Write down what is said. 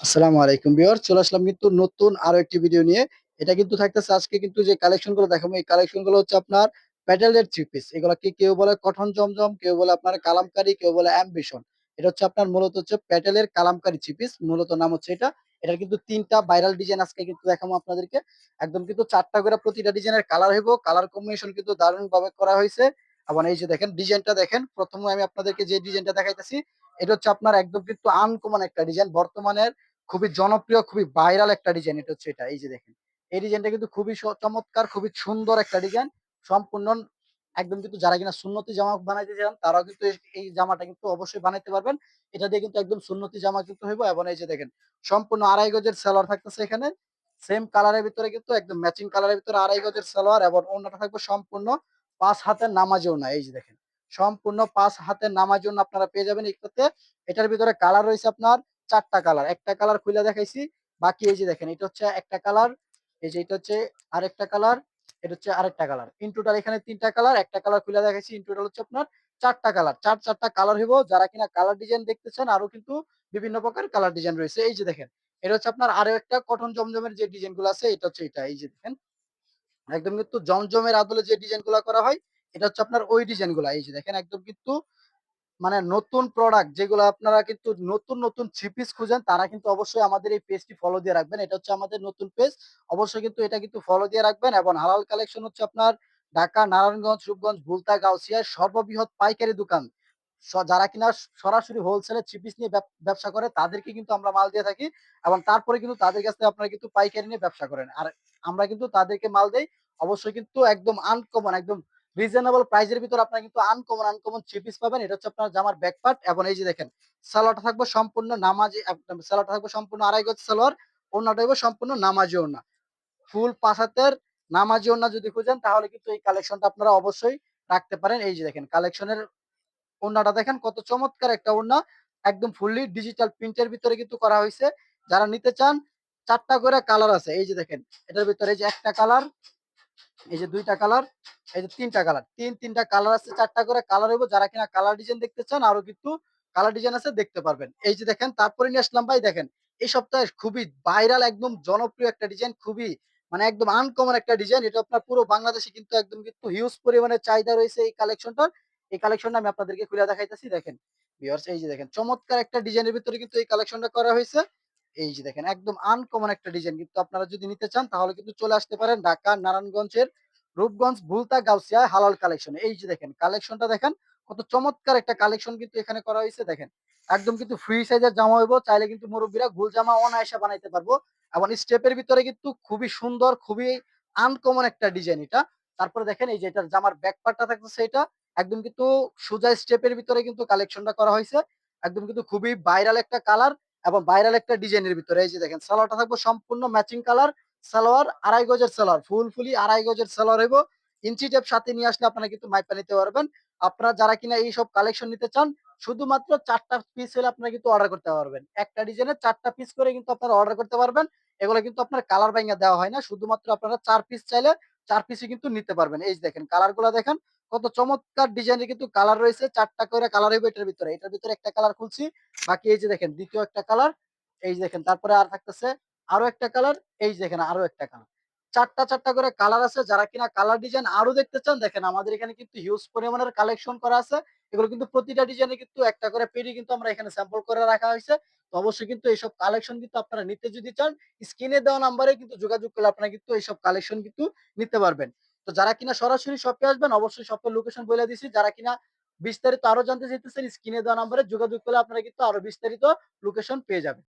আসসালামু আলাইকুম চলে আসলাম কিন্তু নতুন আরও একটি ভিডিও নিয়ে। এটা কিন্তু থাকতেছে আজকে কিন্তু যে কালেকশনগুলো দেখাবো, এই কালেকশনগুলো হচ্ছে আপনার প্যাটেলের থ্রি পিস কেউ বলে কঠন জমজম, কেউ বলে আপনার কালামকারী, কেউ বলে অ্যাম্বিশন এটা হচ্ছে আপনার মূলত হচ্ছে প্যাটেলের কালামকারী থ্রি পিস মূলত নাম হচ্ছে এটা। এটার কিন্তু তিনটা ভাইরাল ডিজাইন আজকে কিন্তু দেখাবো আপনাদেরকে। একদম কিন্তু চারটা করে প্রতিটা ডিজাইনের কালার হইব। কালার কম্বিনেশন কিন্তু দারুণ ভাবে করা হয়েছে। এবং এই যে দেখেন ডিজাইনটা দেখেন। প্রথমে আমি আপনাদেরকে যে ডিজাইনটা দেখাইতেছি, এটা হচ্ছে আপনার একদম কিন্তু আনকমন একটা ডিজাইন বর্তমানের খুবই জনপ্রিয়, খুবই ভাইরাল একটা ডিজাইন এটা হচ্ছে এটা। এই যে দেখেন। এই ডিজাইনটা কিন্তু খুবই চমৎকার, খুবই সুন্দর একটা ডিজাইন। সম্পূর্ণ একদম কিন্তু যারা কিনা সুন্নতি জামা বানাইতে চান তারাও কিন্তু এই জামাটা কিন্তু অবশ্যই বানাইতে পারবেন। এটা দিয়ে কিন্তু একদম সুন্নতি জামা কিন্তু হইবো এবং এই যে দেখেন সম্পূর্ণ আড়াই গজের সালোয়ার থাকতেছে এখানে। সেম কালারের ভিতরে কিন্তু একদম ম্যাচিং কালারের ভিতরে আড়াই গজের সালোয়ার এবং অন্যটা থাকবে সম্পূর্ণ ৫ হাতের নামাজি ওড়না। এই যে দেখেন। সম্পূর্ণ পাঁচ হাতের নামাজি ওড়না আপনারা পেয়ে যাবেন এটাতে। এটার ভিতরে কালার রয়েছে আপনার ৪ টা কালার। একটা কালার খুলে দেখাইছি। বাকি এই যে দেখেন এটা হচ্ছে একটা কালার, এই যে এটা হচ্ছে আরেকটা কালার, এটা হচ্ছে আরেকটা কালার। ইন টোটাল এখানে তিনটা কালার, একটা কালার খুলে দেখাইছি। ইন টোটাল হচ্ছে আপনার চারটা কালার। চার চারটা কালার হইবো। যারা কিনা কালার ডিজাইন দেখতে চান আরও কিন্তু বিভিন্ন প্রকার কালার ডিজাইন রয়েছে। এই যে দেখেন। এটা হচ্ছে আপনার আরও একটা কটন জমজমের যে ডিজাইনগুলো আছে এটা হচ্ছে এটা। এই যে দেখেন। একদম কিন্তু জমজমের আদলে যে ডিজাইনগুলা করা হয়, এটা হচ্ছে আপনার ওই ডিজাইনগুলা। এই যে দেখেন একদম কিন্তু মানে নতুন প্রোডাক্ট যেগুলো আপনারা কিন্তু নতুন, নতুন থ্রি পিস খুঁজেন তারা কিন্তু অবশ্যই আমাদের এই পেজটি ফলো দিয়ে রাখবেন। এটা হচ্ছে আমাদের নতুন পেজ। অবশ্যই কিন্তু এটা কিন্তু ফলো দিয়ে রাখবেন এবং হালাল কালেকশন হচ্ছে আপনার ঢাকা, নারায়ণগঞ্জ, রূপগঞ্জ, ভুলতা, গাউসিয়ার সর্ববৃহৎ পাইকারি দোকান। যারা কিনা সরাসরি হোলসেলে চিপিস নিয়ে ব্যবসা করে তাদেরকে কিন্তু আমরা মাল দিয়ে থাকি এবং তারপরে কিন্তু তাদের কাছ থেকে আপনারা কিন্তু পাইকারি নিয়ে ব্যবসা করেন। আর আমরা কিন্তু তাদেরকে মাল দেই অবশ্যই কিন্তু একদম আনকমন একদম রিজনেবল প্রাইস এর ভিতরে আপনারা কিন্তু আনকমন, আনকমন থ্রি পিস পাবেন। এটা হচ্ছে আপনার জামার ব্যাক পার্ট এবং এই যে দেখেন সালোয়ারটা থাকবে সম্পূর্ণ নামাজি সালোয়ারটা থাকবে সম্পূর্ণ আড়াই গজ সালোয়ার। ওড়নাটা হইবে সম্পূর্ণ নামাজি ওড়না। ফুল ৫ হাতের নামাজি ওড়না যদি খুঁজেন তাহলে কিন্তু এই কালেকশনটা আপনারা অবশ্যই রাখতে পারেন। এই যে দেখেন কালেকশনের ওড়নাটা দেখেন কত চমৎকার একটা ওড়না। একদম ফুললি ডিজিটাল প্রিন্টের ভিতরে কিন্তু করা হয়েছে যারা নিতে চান চারটা করে কালার আছে। এই যে দেখেন এটার ভিতরে এই যে একটা কালার, এই যে দুইটা কালার, এই যে তিনটা কালার। তিন তিনটা কালার আছে চারটা করে কালার হইব। যারা কিনা কালার ডিজাইন দেখতে চান আরও কিন্তু কালার ডিজাইন আছে দেখতে পারবেন। এই যে দেখেন তারপরে নিয়ে আসলাম ভাই দেখেন। এই সপ্তাহে খুবই ভাইরাল একদম জনপ্রিয় একটা ডিজাইন খুবই মানে একদম আনকমন একটা ডিজাইন। এটা আপনার পুরো বাংলাদেশে কিন্তু একদম কিন্তু হিউজ পরিমাণে চাহিদা রয়েছে এই কালেকশনটার। এই কালেকশনটা আমি আপনাদেরকে খুলে দেখাইতেছি দেখেন। এই যে দেখেন চমৎকার একটা ডিজাইনের ভিতরে কিন্তু এই কালেকশনটা করা হইছে। এই যে দেখেন একদম আনকমন একটা ডিজাইন কিন্তু আপনারা যদি নিতে চান তাহলে কিন্তু চলে আসতে পারেন ঢাকা নারায়ণগঞ্জের রূপগঞ্জ ভুলতা গাউসিয়া হালাল কালেকশন। এই যে দেখেন কালেকশনটা দেখেন কত চমৎকার একটা কালেকশন কিন্তু এখানে করা হইছে দেখেন। একদম কিন্তু ফ্রি সাইজের জামা হইবো। চাইলে কিন্তু মুরব্বিরা গোল জামা অনায়াসে বানাইতে পারব। এবং স্টেপের ভিতরে কিন্তু খুবই সুন্দর, খুবই আনকমন একটা ডিজাইন এটা। তারপরে দেখেন এই যে এটার জামার ব্যাক পার্টটা থাকতেছে এটা। একদম কিন্তু সোজা স্টেপের ভিতরে কিন্তু কালেকশনটা করা হয়েছে একদম কিন্তু খুবই ভাইরাল একটা কালার এবং ভাইরাল একটা ডিজাইনের ভিতরে। এই যে দেখেন, সালোয়ারটা থাকবে সম্পূর্ণ ম্যাচিং কালার। সালোয়ার আড়াই গজের সালোয়ার। ফুল ফুলি আড়াই গজের সালোয়ার হইবো। ইঞ্চি টেপ সাথে নিয়ে আসলে আপনারা কিন্তু মাইপা নিতে পারবেন। আপনারা যারা কিনা এইসব কালেকশন নিতে চান, শুধুমাত্র চারটা পিস হলে আপনারা কিন্তু অর্ডার করতে পারবেন। একটা ডিজাইনের চারটা পিস করে কিন্তু আপনারা অর্ডার করতে পারবেন। এগুলা কিন্তু আপনার কালার বাইঙ্গা দেওয়া হয় না। শুধুমাত্র আপনারা চার পিস চাইলে চার পিসই কিন্তু নিতে পারবেন। এই দেখেন কালারগুলা দেখেন কত চমৎকার ডিজাইনের কিন্তু কালার রয়েছে। ৪ টা করে কালার হইবে এটার ভিতরে। এটার ভিতরে একটা কালার খুলছি। বাকি এই যে দেখেন ২য় একটা কালার। এই যে দেখেন, তারপরে আর থাকতেছে আরও একটা কালার। এই যে দেখেন, আরও একটা কালার। ৪ টা ৪ টা করে কালার আছে। যারা কিনা কালার ডিজাইন আরও দেখতে চান, দেখেন, আমাদের এখানে কিন্তু হিউজ পরিমাণের কালেকশন করা আছে। এগুলো কিন্তু প্রতিটা ডিজাইনে কিন্তু একটা করে পেডি কিন্তু আমরা এখানে স্যাম্পল করে রাখা হয়েছে তো অবশ্যই কিন্তু এইসব কালেকশন কিন্তু আপনারা নিতে যদি চান, স্ক্রিনে দেওয়া নাম্বারে কিন্তু যোগাযোগ করলে আপনারা কিন্তু এইসব কালেকশন কিন্তু নিতে পারবেন। তো যারা কিনা সরাসরি শপে আসবেন, অবশ্যই শপের লোকেশন বলে দিছি। যারা কিনা বিস্তারিত আরও জানতে চাইতেছেন, স্ক্রিনে দেওয়া নাম্বারে যোগাযোগ করলে আপনারা কিন্তু আরও বিস্তারিত লোকেশন পেয়ে যাবেন।